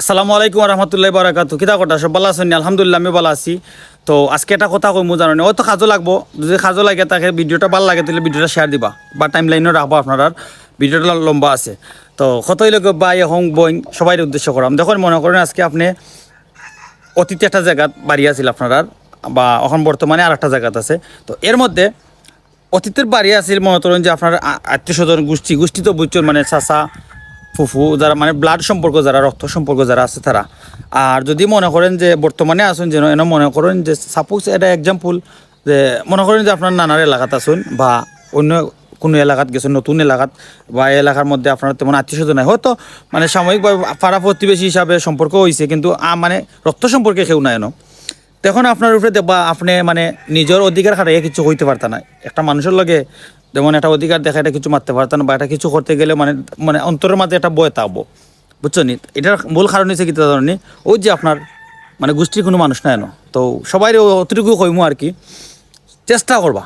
আসসালামু আলাইকুম রহমতুল্লাহ বারাকাতু কিতা কথা? সব ভালো আছেন? আলহামদুলিল্লাহ আমি ভালো আছি। তো আজকে একটা কথা কই কইমু, জানো তো খাজো লাগবো। যদি খাজো লাগে, তাকে ভিডিওটা ভালো লাগে, তাহলে ভিডিওটা শেয়ার দিবা। বা টাইম লাইনও রাখব আপনার ভিডিওটা লম্বা আছে। তো কতই লোক বাই হং, বইং সবাই উদ্দেশ্য করাম। দেখুন, মনে করেন আজকে আপনি অতীতে একটা জায়গাত বাড়ি আছিল আপনার বা এখন বর্তমানে আর একটা জায়গাত আছে। তো এর মধ্যে অতীতের বাড়ি আছিল, মনে করেন যে আপনার আত্মীয় স্বজন গোষ্ঠী। গোষ্ঠী তো বুঝছেন মানে চাচা ফুফু, যারা মানে ব্লাড সম্পর্ক যারা, রক্ত সম্পর্ক যারা আছে তারা। আর যদি মনে করেন যে বর্তমানে আসুন, যেন এনে মনে করেন যে সাপোজ এটা এক্সাম্পল যে মনে করেন যে আপনার নানার এলাকাত আসুন বা অন্য কোনো এলাকাত গেছেন, নতুন এলাকাত বা এলাকার মধ্যে আপনার তেমন আত্মীয় স্বজন নাই। হয়তো মানে সাময়িকভাবে পাড়া প্রতিবেশী হিসাবে সম্পর্ক হয়েছে কিন্তু মানে রক্ত সম্পর্কে কেউ নাই এনো। তখন আপনার উপরে দেখবা আপনি মানে নিজের অধিকার খাটাইয়া কিছু হইতে পারতা না একটা মানুষের লগে যেমন একটা অধিকার দেখা এটা কিছু মারতে পারতাম বা এটা কিছু করতে গেলে মানে মানে অন্তরের মাঝে একটা বয় থাকব বুঝছ নি? এটার মূল কারণ হচ্ছে কি ধরনি ওই যে আপনার মানে গোষ্ঠীর কোনো মানুষ নাই না তো সবাই অতটুকু কইমু আর কি। চেষ্টা করবা।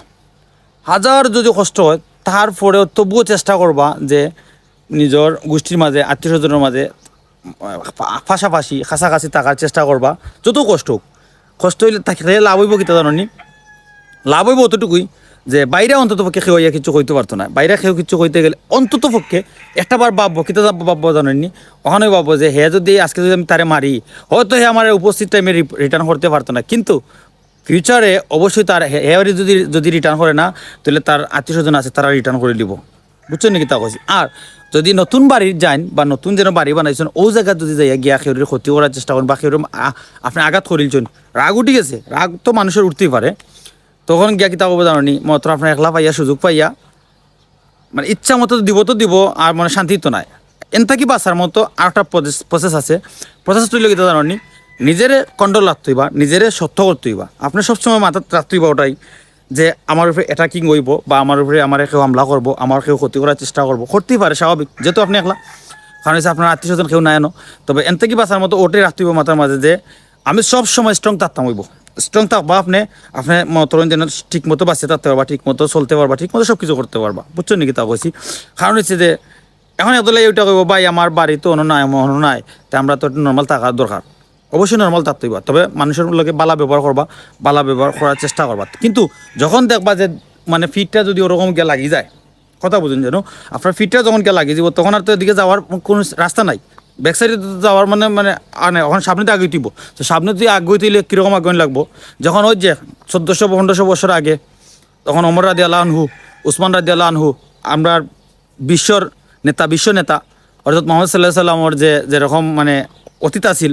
হাজার যদি কষ্ট হয়, তারপরেও তবুও চেষ্টা করবা যে নিজের গোষ্ঠীর মাঝে, আত্মীয় স্বজনের মাঝে পাশাপাশি, কাছাকাছি থাকার চেষ্টা করবা। যত কষ্ট হোক। কষ্ট হইলে থাকলে লাভ হইব কিতা জানি লাভ হইব অতটুকুই যে বাইরে অন্তত পক্ষে কেউ ইয়া কিছু কইতে পারতো না। বাইরে কেউ কিছু কইতে গেলে অন্তত পক্ষে একটা বার ভাববো, কিতা ভাববো জানেননি ওখানে ভাববো যে হে যদি আজকে যদি আমি তারে মারি, হয়তো হে আমার উপস্থিত টাইমে রিটার্ন করতে পারতো না। কিন্তু ফিউচারে অবশ্যই তার হে হে যদি যদি রিটার্ন করে না, তাহলে তার আত্মীয় স্বজন আছে, তারা রিটার্ন করে দিব বুঝছেন নাকি তা কইছি? আর যদি নতুন বাড়ি যান বা নতুন যেন বাড়ি বানাইছেন ও জায়গা যদি যাইয়া গিয়া খেউরির ক্ষতি করার চেষ্টা করেন বা খেউর আপনি আঘাত করিলছেন রাগ উঠি গেছে, রাগ তো মানুষের উঠতেই পারে। তখন গিয়া কিতা করব জানি মাত্র আপনার একলা পাইয়া সুযোগ পাইয়া মানে ইচ্ছা মতো দিব তো দিব, আর মানে শান্তি তো নাই। এনতা কি বাঁচার মতো আর একটা প্রসেস আছে। প্রসেস তুই কিতা জানি নিজেরে কন্ট্রোল রাখতে হইবা, নিজেরে সত্য করতে হইবা। আপনি সবসময় মাথাত রাখতে হইবা ওটাই। যে আমার উপরে অ্যাটাকিং হইব বা আমার উপরে আমার কেউ হামলা করব, আমার কেউ ক্ষতি করার চেষ্টা করব করতেই পারে, স্বাভাবিক। যেহেতু আপনি একলা। কারণ হচ্ছে আপনার আত্মীয় স্বজন কেউ নাই আনো তবে এনতে কি বাঁচার মতো ওটাই রাখতে হইব মাথার মাঝে যে আমি সব সময় স্ট্রং থাকতাম হইব। স্ট্রং থাকবা আপনি আপনি মতরণ যেন ঠিক মতো বাঁচতে থাকতে পারবা ঠিক মতো চলতে পারবা ঠিক মতো সব কিছু করতে পারবা। বুঝছ নাকি তা বলছি কারণ হচ্ছে যে, এখন এতলাই ওইটা কইব, ভাই, আমার বাড়ি তো অন্য নাই অন্য নাই, তা আমরা তো নর্মাল থাকার দরকার। অবশ্যই নর্মাল থাকতে হইবা তবে মানুষের লগে বালা ব্যবহার করবা, বালা ব্যবহার করার চেষ্টা করবা। কিন্তু যখন দেখবা যে মানে ফিটটা যদি ওরকম গিয়ে লাগি যায়, কথা বুঝুন যেন, আপনার ফিটটা যখন গিয়ে লাগিয়ে যাব তখন আর তো এদিকে যাওয়ার কোনো রাস্তা নাই। ব্যাক সাইডে যাওয়ার মানে মানে আর নাই ওখানে সামনে আগে দিব তো সামনে দিয়ে আগে তুইলে কীরকম আগুন লাগবো? যখন ওই যে চোদ্দোশো, পনেরোশো বছর আগে, তখন অমর রাদি আল্লাহ আনহু, উসমান রাদি আল্লাহ আনহু, আমরা বিশ্বর নেতা, বিশ্ব নেতা অর্থাৎ মোহাম্মদ সাল্লাহ সাল্লামর যে, যেরকম মানে অতীত আছিল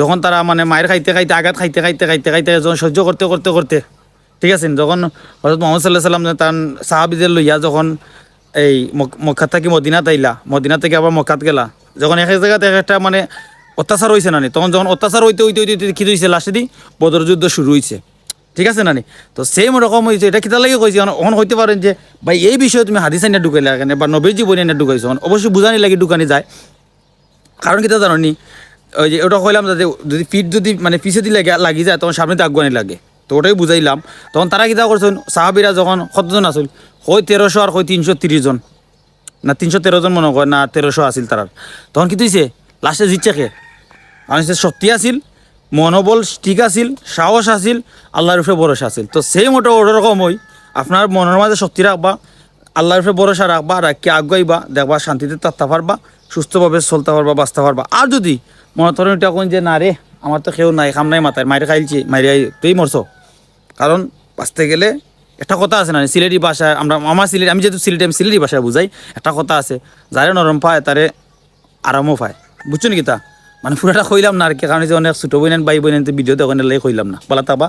যখন তারা মানে মায়ের খাইতে খাইতে, আঘাত খাইতে খাইতে খাইতে খাইতে যখন সহ্য করতে করতে করতে, ঠিক আছে, যখন হজরত মোহাম্মদ সাল্লাহ সাল্লাম তার সাহাবিদের লইয়া যখন এই মক- মক্কা থেকে মদিনাত আইলা, মদিনা থেকে আবার মক্কাত গেলা, যখন এক এক জায়গাতে এক একটা মানে অত্যাচার হয়েছে নানি তখন যখন অত্যাচার হইতে হইতে হইতে কি হয়েছে লাস্টে দি বদর যুদ্ধ শুরু হয়েছে ঠিক আছে নানি তো সেম রকম হয়েছে এটা কিতা লাগে কইছে, এখন হইতে পারেন যে, ভাই, এই বিষয়ে তুমি হাদিস আইনা ঢুকাইলা কেন, বা নবীর জীবনী আইনা ঢুকাইছো অবশ্যই বুঝানি লাগে ঢুকানি যায়। কারণ কিতা জানো ওই যে ওটা কইলাম যাতে যদি ফিট যদি মানে পিছে দিলে লাগি যায়, তখন সামনে আগুয়ানি লাগে। তো ওটাই বুঝাইলাম তখন তারা কিতা করছেন সাহাবিরা যখন কতজন আসল কই তেরোশো আর কই তিনশো তিরিশ জন। না, তিনশো তেরো জন মনে হয় না, তেরোশো আছিল তারার তখন কি তুইছে লাস্টে জিতছে কে? মানে সে সত্যি আছিল, মনোবল ঠিক আছিল, সাহস আছিল আল্লাহর উপরে ভরসা আছিল। তো সেই মোটা ওরকম হই আপনার মনের মাঝে শক্তি রাখবা আল্লাহর উপরে ভরসা রাখবা রাখি আগাইবা দেখবা, শান্তিতে থাকতে পারবা সুস্থভাবে চলতে পারবা বাঁচতে পারবা আর যদি মনে ধরেন ওইটা কোন যে, না রে, আমার তো কেউ নাই খাম নাই মাথায়, মাইরে খাইলছি, মাইরে তুই মরছো। কারণ বাঁচতে গেলে একটা কথা আছে না, সিলেটি ভাষায় আমরা, আমার সিলেটি, আমি যেহেতু সিলেটি, আমি সিলেটি ভাষায় বুঝাই, একটা কথা আছে, যারে নরম পায়, তারে আরামও পায়। বুঝছ নাকি তা? মানে পুরাটা কইলাম না আর কি, কারণ যে অনেক ছোটো বইনেন বাই বইনেন ভিডিও দেখেন লাই কইলাম না। বলা তাবা।